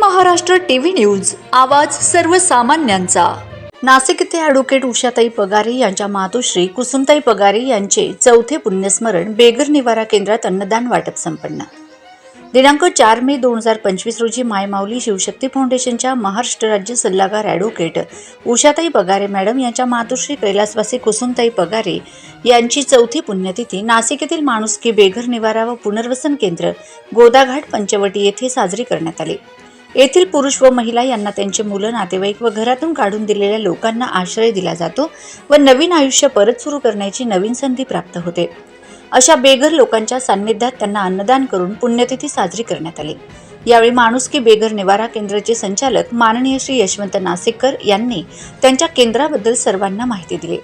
Maharashtra TV news आवाज सर्वसामान्यांचा. नाशिक येथे ॲडव्होकेट उषाताई पगारे यांच्या मातोश्री कुसुमताई पगारे यांचे चौथे पुण्यस्मरण बेगर निवारा केंद्रात अन्नदान वाटप संपन्न. दिनांक चार मे दोन हजार पंचवीस रोजी मायमाऊली शिवशक्ती फाउंडेशनच्या महाराष्ट्र राज्य सल्लागार ॲडव्होकेट उषाताई पगारे मॅडम यांच्या मातोश्री कैलासवासी कुसुमताई पगारे यांची चौथी पुण्यतिथी नाशिक येथील माणुसकी बेघर निवारा व पुनर्वसन केंद्र गोदाघाट पंचवटी येथे साजरी करण्यात आली. येथील पुरुष व महिला यांना त्यांचे मुलं नातेवाईक व घरातून काढून दिलेल्या लोकांना आश्रय दिला जातो व नवीन आयुष्य परत सुरू करण्याची नवीन संधी प्राप्त होते. अशा बेघर लोकांच्या सान्निध्यात त्यांना अन्नदान करून पुण्यतिथी साजरी करण्यात आली. यावेळी माणुसकी बेघर निवारा केंद्राचे संचालक माननीय श्री यशवंत नासिककर यांनी त्यांच्या केंद्राबद्दल सर्वांना माहिती दिली.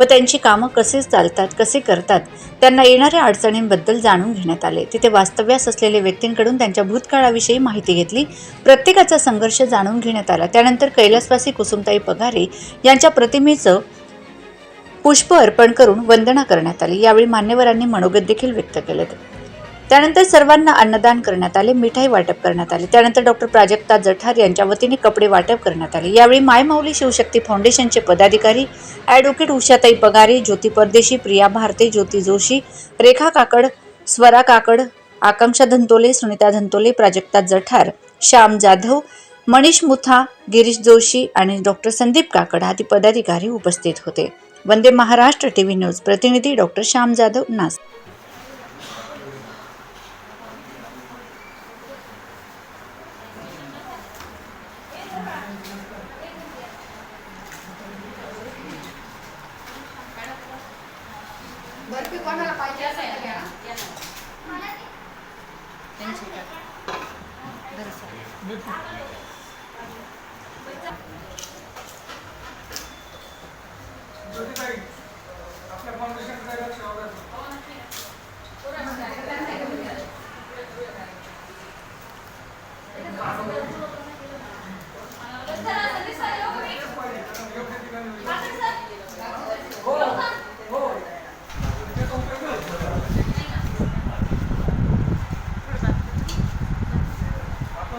व त्यांची कामं कसे चालतात कसे करतात त्यांना येणाऱ्या अडचणींबद्दल जाणून घेण्यात आले. तिथे वास्तव्यास असलेल्या व्यक्तींकडून त्यांच्या भूतकाळाविषयी माहिती घेतली. प्रत्येकाचा संघर्ष जाणून घेण्यात आला. त्यानंतर कैलासवासी कुसुमताई पगारे यांच्या प्रतिमेचं पुष्प अर्पण करून वंदना करण्यात आली. यावेळी मान्यवरांनी मनोगत देखील व्यक्त केलं. त्यानंतर सर्वांना अन्नदान करण्यात आले मिठाई वाटप करण्यात आले. त्यानंतर डॉक्टर प्राजक्ता जठार यांच्या वतीने कपडे वाटप करण्यात आले. यावेळी मायमाऊली शिवशक्ती फाउंडेशनचे पदाधिकारी ॲडव्होकेट उषाताई पगारे ज्योती परदेशी प्रिया भारते ज्योती जोशी रेखा काकड स्वरा काकड आकांक्षा धंतोले सुनीता धंतोले प्राजक्ता जठार श्याम जाधव मनीष मुथा गिरीश जोशी आणि डॉक्टर संदीप काकड आदी पदाधिकारी उपस्थित होते. वंदे महाराष्ट्र टीव्ही न्यूज प्रतिनिधी डॉक्टर श्याम जाधव नास बर्फी कोणाला पाहिजे असेल घ्या. आपल्या फाउंडेशनकडे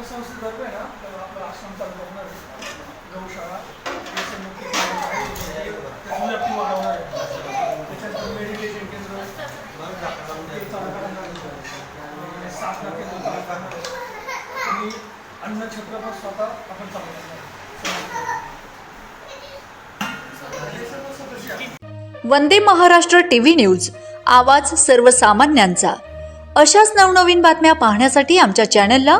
ना आपला आश्रम चालू करणार आहे. गौशाळा वाढवणार आहे. त्याच्यानंतर मेडिटेशन केंद्र साधना केंद्र चालू करणार आणि स्वतः आपण चालू करणार वंदे महाराष्ट्र टीव्ही न्यूज आवाज सर्वसामान्यांचा. अशाच नवनवीन बातम्या पाहण्यासाठी आमच्या चॅनलला